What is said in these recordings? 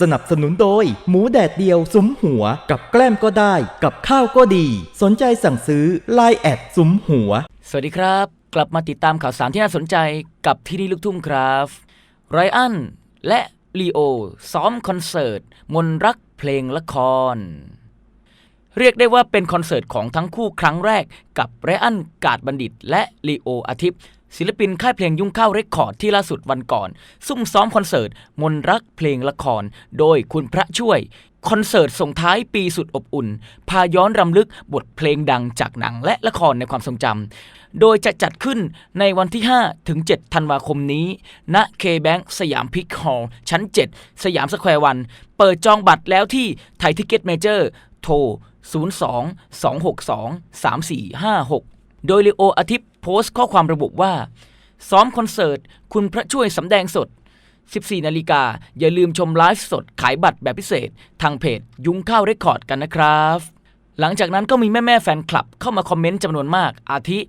สนับสนุนโดย หมูแดดเดียวสุมหัว กับแกล้มก็ได้ กับข้าวก็ดี สนใจสั่งซื้อไลน์แอดสุมหัว สวัสดีครับ กลับมาติดตามข่าวสารที่น่าสนใจกับที่นี่ลูกทุ่งครับไรอันและลีโอ ซ้อมคอนเสิร์ต มนรักเพลงละคร เรียกได้ว่าเป็นคอนเสิร์ตของทั้งคู่ครั้งแรก กับไรอันกาดบัณฑิต และลีโออาทิตย์ ศิลปินค่ายเพลงยุ่งข้าวเรคคอร์ดที่ล่าสุดวันก่อน ซุ่มซ้อมคอนเสิร์ต มนรักเพลงละคร โดยคุณพระช่วย คอนเสิร์ตส่งท้ายปีสุดอบอุ่น พาย้อนรำลึกบทเพลงดังจากหนังและละครในความทรงจำโดยจะจัดขึ้นในวันที่ 5 ถึง 7 ธันวาคมนี้ณเคแบงสยามพิกฮอลล์ชั้น 7 สยามสแควร์วัน เปิดจองบัตรแล้วที่ไทยทิเก็ตเมเจอร์โทร 02 262 3456 โดยลีโออาทิตย์โพสต์ข้อความระบุว่า ซ้อมคอนเสิร์ต คุณพระช่วยสำแดงสด 14 นาฬิกา อย่าลืมชมไลฟ์สดขายบัตรแบบพิเศษ ทางเพจยุ้งข้าวเรคคอร์ดกันนะครับ หลังจากนั้นก็มีแม่ๆแฟนคลับเข้ามาคอมเมนต์จำนวนมากอาทิ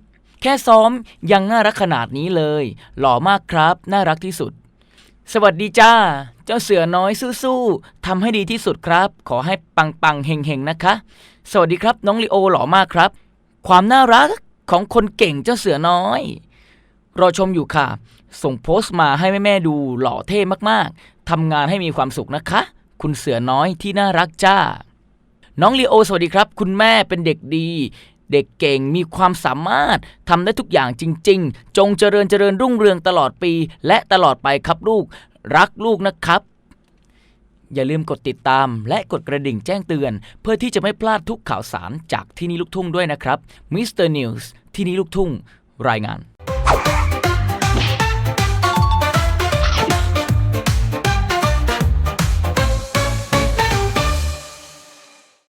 แค่ซ้อมยังน่ารักขนาดนี้เลย หล่อมากครับ น่ารักที่สุด สวัสดีจ้า เจ้าเสือน้อยสู้ๆทำให้ดีที่สุดครับ ขอให้ปังๆเฮงๆนะคะ สวัสดีครับน้องลีโอหล่อมากครับ ความน่ารักของคนเก่งเจ้าเสือน้อย รอชมอยู่ค่ะ ส่งโพสต์มาให้แม่ๆดูหล่อเท่มากๆทำงานให้มีความสุขนะคะ คุณเสือน้อยที่น่ารักจ้า น้องลีโอสวัสดีครับ คุณแม่เป็นเด็กดี เด็กเก่งมีความสามารถทำได้ทุกอย่างจริง ๆ จงเจริญเจริญรุ่งเรืองตลอดปี และตลอดไปครับลูก รักลูกนะครับ อย่าลืมกดติดตามและกดกระดิ่งแจ้งเตือน เพื่อที่จะไม่พลาดทุกข่าวสารจากที่นี่ลูกทุ่งด้วยนะครับมิสเตอร์นิวส์ที่นี่ลูกทุ่ง รายงาน